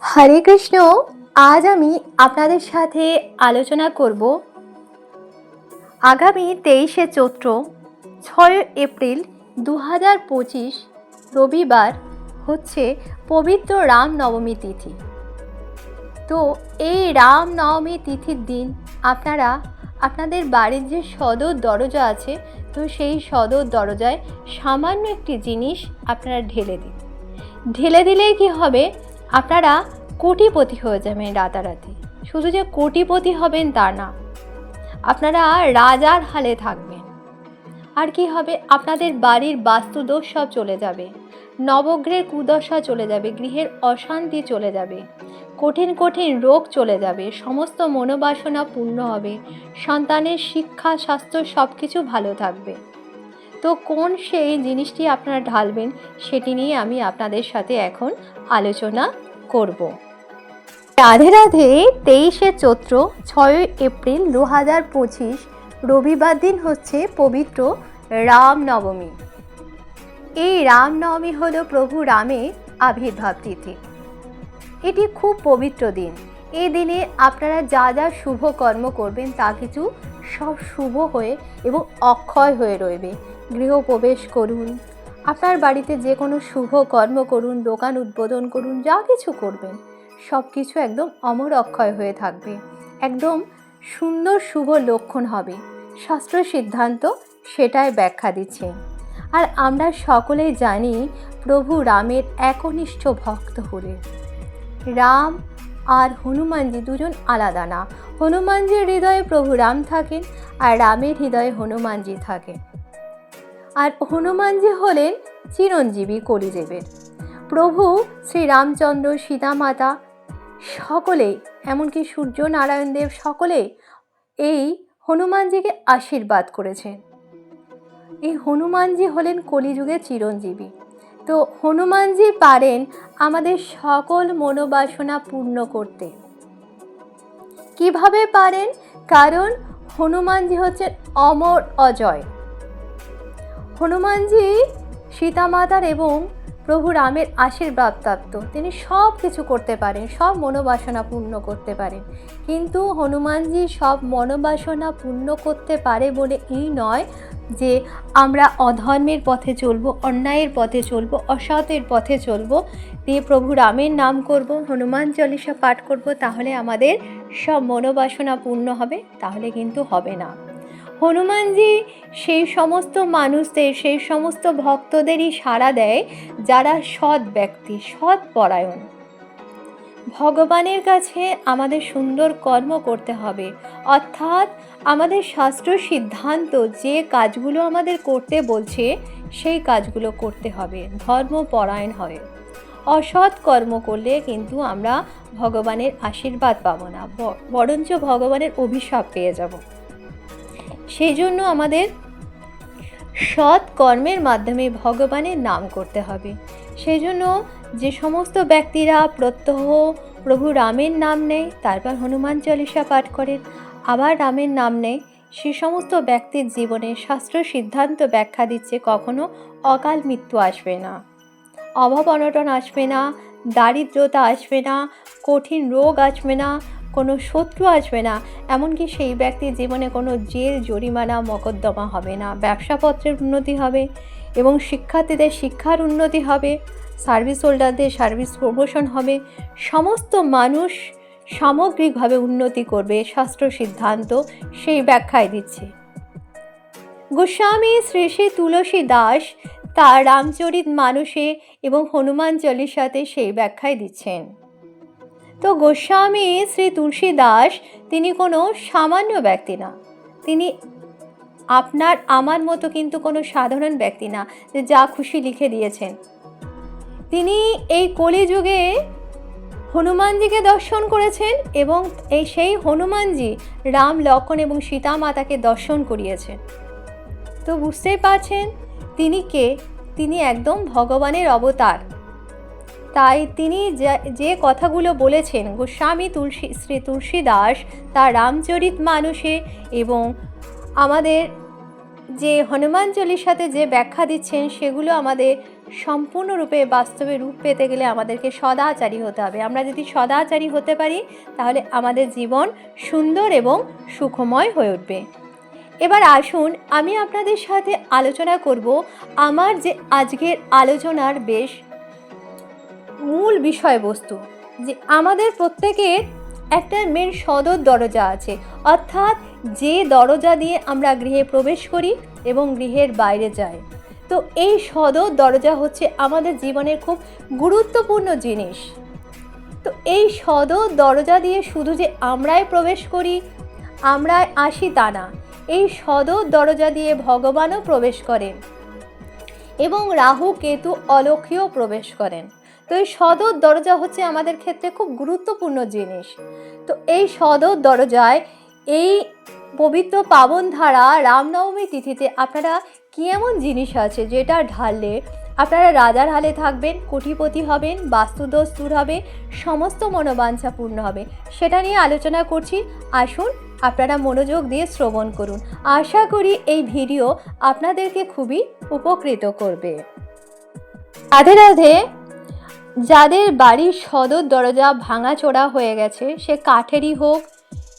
হরে কৃষ্ণ, আজ আমি আপনাদের সাথে আলোচনা করব আগামী তেইশে চৈত্র, ছয় এপ্রিল দু হাজার পঁচিশ, রবিবার হচ্ছে পবিত্র রাম নবমী তিথি। তো এই রাম নবমী তিথির দিন আপনারা, আপনাদের বাড়ির যে সদর দরজা আছে, তো সেই সদর দরজায় সামান্য একটি জিনিস আপনারা ঢেলে দিন। ঢেলে দিলেই কি হবে? আপনারা কোটিপতি হয়ে যাবেন রাতারাতি। শুধু যে কোটিপতি হবেন তা না, আপনারা রাজার হালে থাকবেন। আর কি হবে, আপনাদের বাড়ির বাস্তুদোষ সব চলে যাবে, নবগ্রহের কুদশা চলে যাবে, গৃহের অশান্তি চলে যাবে, কঠিন কঠিন রোগ চলে যাবে, সমস্ত মনোবাসনা পূর্ণ হবে, সন্তানের শিক্ষা, স্বাস্থ্য সব কিছু ভালো থাকবে। তো কোন সেই জিনিসটি আপনারা ঢালবেন সেটি নিয়ে আমি আপনাদের সাথে এখন আলোচনা করব। রাধে রাধে, তেইশে চৈত্র ছয়ই এপ্রিল দু হাজার পঁচিশ, রবিবার দিন হচ্ছে পবিত্র রামনবমী। এই রামনবমী হল প্রভু রামের আবির্ভাব তিথি। এটি খুব পবিত্র দিন। এই দিনে আপনারা যা যা শুভ কর্ম করবেন তা কিছু সব শুভ হয়ে এবং অক্ষয় হয়ে রইবে। গৃহপ্রবেশ করুন। আপনার বাড়িতে যে কোনো শুভ কর্ম করুন, দোকান উদ্বোধন করুন, যা কিছু করবেন সব কিছু একদম অমর অক্ষয় হয়ে থাকবে। একদম সুন্দর শুভ লক্ষণ হবে। শাস্ত্র সিদ্ধান্ত সেটাই ব্যাখ্যা দিচ্ছে। আর আমরা সকলেই জানি প্রভু রামের একনিষ্ঠ ভক্ত হলেন রাম আর হনুমানজি দুজন আলাদা না। হনুমানজির হৃদয়ে প্রভু রাম থাকেন আর রামের হৃদয়ে হনুমানজি থাকেন। আর হনুমানজি হলেন চিরঞ্জীবী কলিদেবের। প্রভু শ্রীরামচন্দ্র, সীতামাতা সকলেই এমনকি সূর্য নারায়ণ দেব সকলেই এই হনুমানজিকে আশীর্বাদ করেছেন। এই হনুমানজি হলেন কলিযুগের চিরঞ্জীবী। তো হনুমানজি পারেন আমাদের সকল মনোবাসনা পূর্ণ করতে। কীভাবে পারেন? কারণ হনুমানজি হচ্ছেন অমর অজয়। হনুমানজি, সীতামাতার এবং প্রভু রামের আশীর্বাদ প্রাপ্ত। তিনি সব কিছু করতে পারেন, সব মনোবাসনা পূর্ণ করতে পারেন। কিন্তু হনুমানজি সব মনোবাসনা পূর্ণ করতে পারে বলে এই নয় যে আমরা অধর্মের পথে চলবো, অন্যায়ের পথে চলবো, অসতের পথে চলবো। দিয়ে প্রভু রামের নাম করব, হনুমান চল্লিশা পাঠ করব, তাহলে আমাদের সব মনোবাসনা পূর্ণ হবে, তাহলে কিন্তু হবে না। হনুমানজি সেই সমস্ত মানুষদের, সেই সমস্ত ভক্তদেরই সাড়া দেয় যারা সৎ ব্যক্তি, সৎ পরায়ণ। ভগবানের কাছে আমাদের সুন্দর কর্ম করতে হবে। অর্থাৎ আমাদের শাস্ত্র সিদ্ধান্ত যে কাজগুলো আমাদের করতে বলছে, সেই কাজগুলো করতে হবে। ধর্মপরায়ণ হয়ে। অসৎ কর্ম করলে কিন্তু আমরা ভগবানের আশীর্বাদ পাবো না। বরঞ্চ ভগবানের অভিশাপ পেয়ে যাব। সেই জন্য আমাদের সৎ কর্মের মাধ্যমে ভগবানের নাম করতে হবে। সেই জন্য যে সমস্ত ব্যক্তিরা প্রত্যহ প্রভু রামের নাম নেয়, তারপর হনুমান চল্লিশা পাঠ করেন, আবার রামের নাম নেয়, সে সমস্ত ব্যক্তির জীবনে শাস্ত্র সিদ্ধান্ত ব্যাখ্যা দিচ্ছে, কখনো অকাল মৃত্যু আসবে না, অভাব অনটন আসবে না, দারিদ্রতা আসবে না, কঠিন রোগ আসবে না কোনো শত্রু আসবে না, এমনকি সেই ব্যক্তির জীবনে কোনো জেল, জরিমানা, মকদ্দমা হবে না, ব্যবসাপত্রের উন্নতি হবে এবং শিক্ষার্থীদের শিক্ষার উন্নতি হবে, সার্ভিস হোল্ডারদের সার্ভিস প্রমোশন হবে, সমস্ত মানুষ সামগ্রিকভাবে উন্নতি করবে, শাস্ত্র সিদ্ধান্ত সেই ব্যাখ্যায় দিচ্ছে। গোস্বামী শ্রী শ্রী তুলসী দাস তার রামচরিত মানুষে এবং হনুমান চল্লিশাতে সেই ব্যাখ্যায় দিচ্ছেন। তো গোস্বামী শ্রী তুলসী দাস তিনি কোনো সামান্য ব্যক্তি না। তিনি আপনার, আমার মতো কিন্তু কোনো সাধারণ ব্যক্তি না, যে যা খুশি লিখে দিয়েছেন। তিনি এই কলিযুগে হনুমানজিকে দর্শন করেছেন এবং এই সেই হনুমানজি রাম, লক্ষণ এবং সীতা মাতাকে দর্শন করিয়েছেন। তো বুঝতেই পারছেন, তিনি কে? তিনি একদম ভগবানের অবতার। তাই তিনি যা- কথাগুলো বলেছেন, গোস্বামী তুলসী, শ্রী তুলসী দাস তার রামচরিত মানুষে এবং আমাদের যে হনুমান চল্লিশাতে যে ব্যাখ্যা দিচ্ছেন, সেগুলো আমাদের সম্পূর্ণরূপে বাস্তবে রূপ পেতে গেলে আমাদেরকে সদাচারী হতে হবে। আমরা যদি সদাচারী হতে পারি, তাহলে আমাদের জীবন সুন্দর এবং সুখময় হয়ে উঠবে। এবার আসুন, আমি আপনাদের সাথে আলোচনা করব আমার যে আজকের আলোচনার বেশ মূল বিষয়বস্তু, যে আমাদের প্রত্যেকের একটা মেন সদর দরজা আছে। অর্থাৎ যে দরজা দিয়ে আমরা গৃহে প্রবেশ করি এবং গৃহের বাইরে যাই। তো এই সদর দরজা হচ্ছে আমাদের জীবনের খুব গুরুত্বপূর্ণ জিনিস। তো এই সদর দরজা দিয়ে শুধু যে আমরাই প্রবেশ করি, আমরাই আসি তা না। এই সদর দরজা দিয়ে ভগবানও প্রবেশ করেন এবং রাহু, কেতু অলক্ষীয় প্রবেশ করেন। তো এই সদর দরজা হচ্ছে আমাদের ক্ষেত্রে খুব গুরুত্বপূর্ণ জিনিস। তো এই সদর দরজায় এই পবিত্র পাবন ধারা রামনবমী তিথিতে আপনারা কী এমন জিনিস আছে যেটা ঢাললে আপনারা রাজার হালে থাকবেন, কোটিপতি হবেন, বাস্তুদোষ দূর হবে, সমস্ত মনোবাঞ্ছা পূর্ণ হবে, সেটা নিয়ে আলোচনা করছি। আসুন আপনারা মনোযোগ দিয়ে শ্রবণ করুন। আশা করি এই ভিডিও আপনাদেরকে খুবই উপকৃত করবে। রাধে রাধে। যাদের বাড়ির সদর দরজা ভাঙাচোরা হয়ে গেছে, সে কাঠেরই হোক,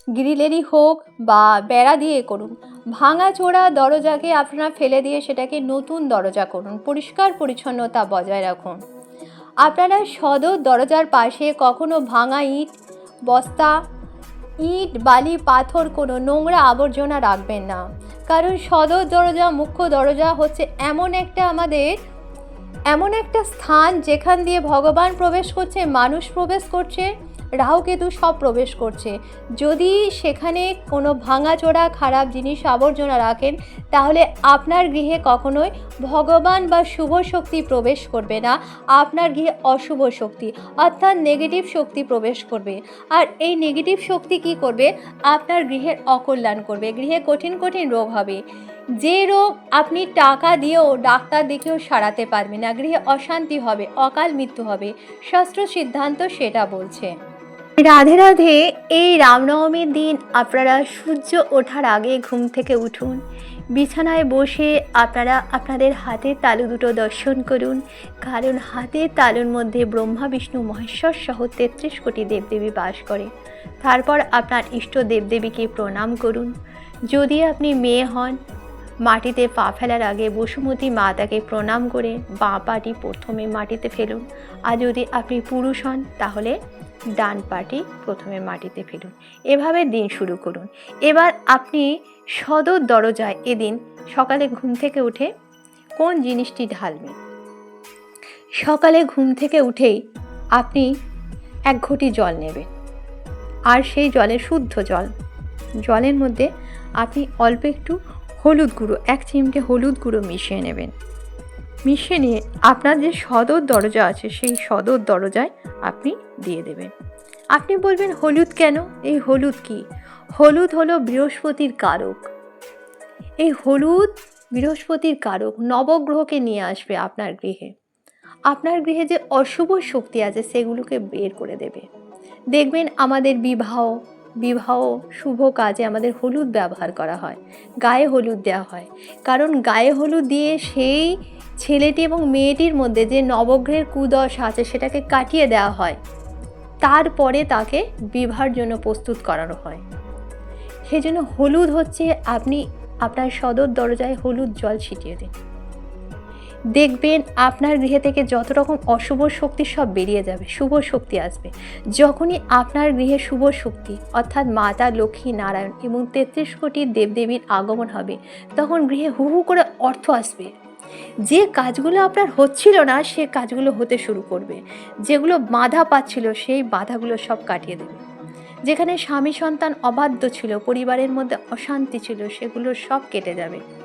গ্রিলেরই হোক বা বেড়া দিয়ে করুন, ভাঙাচোরা দরজাকে আপনারা ফেলে দিয়ে সেটাকে নতুন দরজা করুন, পরিষ্কার পরিচ্ছন্নতা বজায় রাখুন। আপনারা সদর দরজার পাশে কখনো ভাঙা ইট, বস্তা, ইট, বালি, পাথর কোনো নোংরা আবর্জনা রাখবেন না। কারণ সদর দরজা, মুখ্য দরজা হচ্ছে এমন একটা আমাদের এমন একটা স্থান যেখান দিয়ে ভগবান প্রবেশ করছে, মানুষ প্রবেশ করছে, রাহুকেতু সব প্রবেশ করছে। যদি সেখানে কোনো ভাঙাচোরা খারাপ জিনিস আবর্জনা রাখেন, তাহলে আপনার গৃহে কখনোই ভগবান বা শুভ শক্তি প্রবেশ করবে না। আপনার গৃহে অশুভ শক্তি, অর্থাৎ নেগেটিভ শক্তি প্রবেশ করবে। আর এই নেগেটিভ শক্তি কি করবে? আপনার গৃহের অকল্যাণ করবে। গৃহে কঠিন কঠিন রোগ হবে। যে রোগ আপনি টাকা দিয়েও ডাক্তার দেখেও সারাতে পারবে না, গৃহে অশান্তি হবে, অকাল মৃত্যু হবে, শাস্ত্র সিদ্ধান্ত সেটা বলছে। রাধে রাধে, এই রামনবমীর দিন আপনারা সূর্য ওঠার আগে ঘুম থেকে উঠুন। বিছানায় বসে আপনারা আপনাদের হাতের তালু দুটো দর্শন করুন। কারণ হাতের তালুর মধ্যে ব্রহ্মা, বিষ্ণু, মহেশ্বর সহ তেত্রিশ কোটি দেবদেবী বাস করে। তারপর আপনার ইষ্ট দেবদেবীকে প্রণাম করুন। যদি আপনি মেয়ে হন মাটিতে পা ফেলার আগে বসুমতী মাতাকে প্রণাম করে বাঁ পাটি প্রথমে মাটিতে ফেলুন। আর যদি আপনি পুরুষ হন, তাহলে ডান পাটি প্রথমে মাটিতে ফেলুন। এভাবে দিন শুরু করুন। এবার আপনি সদর দরজায় এদিন সকালে ঘুম থেকে উঠে কোন জিনিসটি ঢালবেন? সকালে ঘুম থেকে উঠেই আপনি এক ঘটি জল নেবেন। আর সেই জলে শুদ্ধ জল, জলের মধ্যে আপনি অল্প একটু হলুদ গুঁড়ো, এক চিমটে হলুদ গুঁড়ো মিশিয়ে নেবেন। মিশিয়ে নিয়ে আপনার যে সদর দরজা আছে, সেই সদর দরজায় আপনি দিয়ে দেবেন। আপনি বলবেন, হলুদ কেন? এই হলুদ কি? হলুদ হলো বৃহস্পতির কারক। এই হলুদ বৃহস্পতির কারক নবগ্রহকে নিয়ে আসবে আপনার গৃহে। আপনার গৃহে যে অশুভ শক্তি আছে, সেগুলোকে বের করে দেবে। দেখবেন আমাদের বিবাহ বিবাহ শুভ কাজে আমাদের হলুদ ব্যবহার করা হয়, গায়ে হলুদ দেওয়া হয়। কারণ গায়ে হলুদ দিয়ে সেই ছেলেটি এবং মেয়েটির মধ্যে যে নবগ্রহের কুদশ আছে সেটাকে কাটিয়ে দেওয়া হয়। তারপরে তাকে বিবাহের জন্য প্রস্তুত করানো হয়। সেই জন্য হলুদ হচ্ছে আপনি আপনার সদর দরজায় হলুদ জল ছিটিয়ে দিন। দেখবেন আপনার গৃহে থেকে যত রকম অশুভ শক্তি সব বেরিয়ে যাবে, শুভ শক্তি আসবে। যখনই আপনার গৃহে শুভ শক্তি, অর্থাৎ মাতা, লক্ষ্মী, নারায়ণ এবং তেত্রিশ কোটি দেবদেবীর আগমন হবে, তখন গৃহে হু হু করে অর্থ আসবে। যে কাজগুলো আপনার হচ্ছিল না, সে কাজগুলো হতে শুরু করবে। যেগুলো বাধা পাচ্ছিল, সেই বাধাগুলো সব কাটিয়ে দেবে। যেখানে স্বামী সন্তান অবাধ্য ছিল, পরিবারের মধ্যে অশান্তি ছিল, সেগুলো সব কেটে যাবে।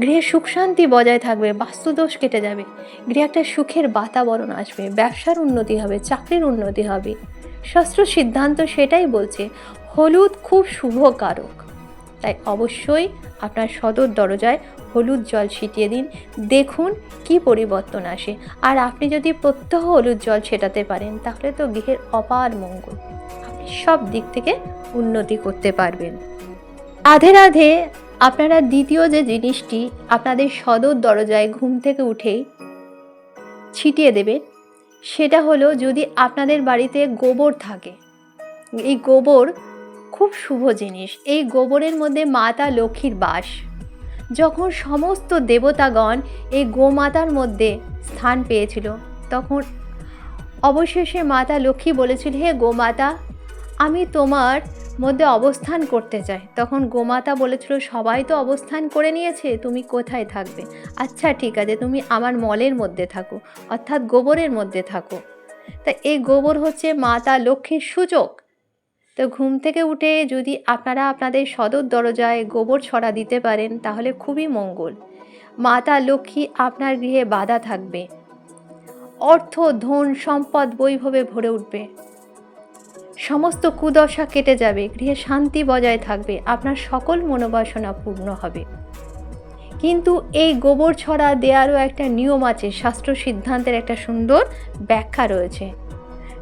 গৃহে সুখ শান্তি বজায় থাকবে, বাস্তুদোষ কেটে যাবে। গৃহে একটা সুখের বাতাবরণ আসবে, ব্যবসার উন্নতি হবে, চাকরির উন্নতি হবে। শাস্ত্র সিদ্ধান্ত সেটাই বলছে, হলুদ খুব শুভ কারক। তাই অবশ্যই আপনার সদর দরজায় হলুদ জল ছিটিয়ে দিন, দেখুন কি পরিবর্তন আসে। আর আপনি যদি প্রত্যহ হলুদ জল ছেটাতে পারেন, তাহলে তো গৃহের অপার মঙ্গল। আপনি সব দিক থেকে উন্নতি করতে পারবেন। রাধে রাধে। আপনারা দ্বিতীয় যে জিনিসটি আপনাদের সদর দরজায় ঘুম থেকে উঠেই ছিটিয়ে দেবে সেটা হলো যদি আপনাদের বাড়িতে গোবর থাকে। এই গোবর খুব শুভ জিনিস। এই গোবরের মধ্যে মাতা লক্ষ্মীর বাস। যখন সমস্ত দেবতাগণ এই গোমাতার মধ্যে স্থান পেয়েছিল, তখন অবশেষে মাতা লক্ষ্মী বলেছিল, হে গোমাতা, আমি তোমার মধ্যে অবস্থান করতে চাই তখন গোমাতা বলেছিল, সবাই তো অবস্থান করে নিয়েছে, তুমি কোথায় থাকবে? আচ্ছা ঠিক আছে, তুমি আমার মলের মধ্যে থাকো, অর্থাৎ গোবরের মধ্যে থাকো। তা এই গোবর হচ্ছে মাতা লক্ষ্মীর সূচক তো ঘুম থেকে উঠে যদি আপনারা আপনাদের সদর দরজায় গোবর ছড়া দিতে পারেন, তাহলে খুবই মঙ্গল। মাতা লক্ষ্মী আপনার গৃহে বাধা থাকবে। অর্থ, ধন, সম্পদ বৈভবে ভরে উঠবে। সমস্ত কুদশা কেটে যাবে, গৃহে শান্তি বজায় থাকবে, আপনার সকল মনোবাসনা পূর্ণ হবে। কিন্তু এই গোবর ছড়া দেওয়ারও একটা নিয়ম আছে, শাস্ত্র সিদ্ধান্তের একটা সুন্দর ব্যাখ্যা রয়েছে।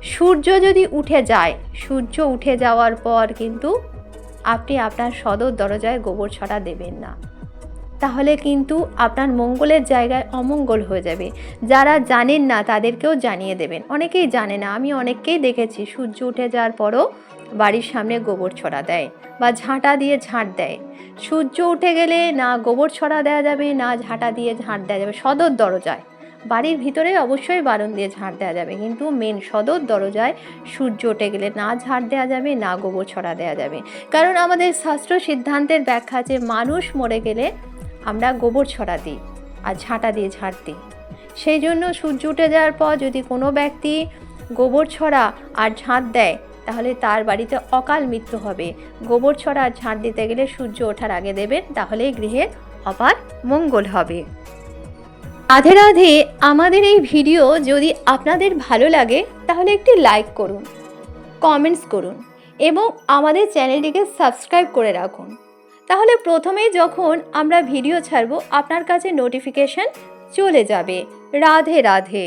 সূর্য যদি উঠে যায়, সূর্য উঠে যাওয়ার পর কিন্তু আপনি আপনার সদর দরজায় গোবর ছড়া দেবেন না। তাহলে কিন্তু আপনার মঙ্গলের জায়গায় অমঙ্গল হয়ে যাবে। যারা জানেন না, তাদেরকেও জানিয়ে দেবেন। অনেকেই জানে না, আমি অনেককেই দেখেছি, সূর্য উঠে যাওয়ার পরও বাড়ির সামনে গোবর ছড়া দেয় বা ঝাঁটা দিয়ে ঝাঁট দেয়। সূর্য উঠে গেলে না গোবর ছড়া দেওয়া যাবে, না ঝাঁটা দিয়ে ঝাঁট দেওয়া যাবে, সদর দরজায়। বাড়ির ভিতরে অবশ্যই বারণ দিয়ে ঝাঁট দেওয়া যাবে, কিন্তু মেন সদর দরজায় সূর্য উঠে গেলে না ঝাঁট দেওয়া যাবে, না গোবর ছড়া দেওয়া যাবে। কারণ আমাদের শাস্ত্র সিদ্ধান্তের ব্যাখ্যা আছে, মানুষ মরে গেলে আমরা গোবর ছড়া দিই আর ঝাঁটা দিয়ে ঝাঁট দিই। সেই জন্য সূর্য উঠে যাওয়ার পর যদি কোনো ব্যক্তি গোবর ছড়া আর ঝাঁট দেয়, তাহলে তার বাড়িতে অকাল মৃত্যু হবে। গোবর ছড়া আর ঝাঁট দিতে গেলে সূর্য ওঠার আগে দেবেন তাহলে গৃহের অপার মঙ্গল হবে। রাধে রাধে, আমাদের এই ভিডিও যদি আপনাদের ভালো লাগে, তাহলে একটি লাইক করুন, কমেন্টস করুন এবং আমাদের চ্যানেলটিকে সাবস্ক্রাইব করে রাখুন। তাহলে প্রথমেই যখন আমরা ভিডিও ছাড়বো আপনার কাছে নোটিফিকেশন চলে যাবে। রাধে রাধে।